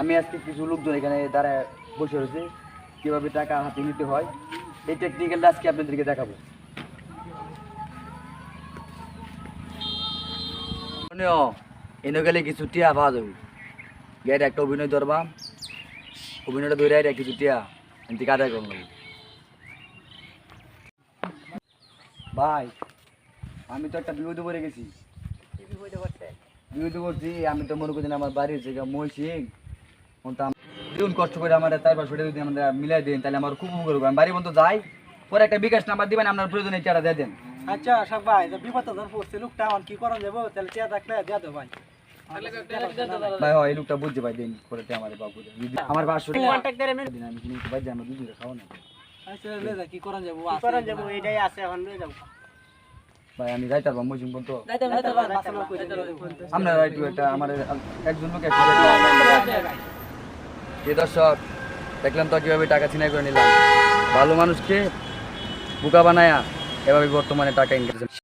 আমি আজকে কিছু লোকজন এখানে দাঁড়ায় বসে রয়েছে কীভাবে টাকা হাতে নিতে হয় এই টেকনিক্যালটা আজকে আপনাদেরকে দেখাবো। এনে গেলে কিছু টিয়া যাবে। গেট একটা অভিনয় ধরবা অভিনয়টা ধরে এটা কিছু টিয়া এমনি কাদায় করুন ভাই আমি তো একটা বিপদে পড়ে গেছি। বিপদে পড়ছি আমি তো মনে করছি আমার বাড়ি হচ্ছে গিয়ে মহিষিং দিন কষ্ট করে আমার তাই পাঁচশো টাকা যদি আমরা মিলাই দিন তাহলে আমার খুব উপকার হবে আমি বাড়ি যাই পরে একটা বিকাশ নাম্বার দিবেন আপনার প্রয়োজনে টাকা দিয়ে দেন আচ্ছা ভাই বিপদ ধর পড়ছে লোকটা এখন কি করা যাব তাহলে চেয়া থাকলে দিয়া দো ভাই ভাই হয় এই লোকটা বুঝছে ভাই দিন করে আমার বাবু আমার পাঁচশো আমি কিনে ভাই আমার দুধ খাওয়া না আচ্ছা লে যা কি করা যাব করা যাব এটাই আছে এখন লয়ে যাব ভাই আমি যাইতে পারব মহিষিং পর্যন্ত বাসনা কইতে একটা আমার একজন লোক যে দর্শক দেখলাম তো কীভাবে টাকা ছিনাই করে নিলাম। ভালো মানুষকে বোকা বানায়া এভাবে বর্তমানে টাকা ইনকাম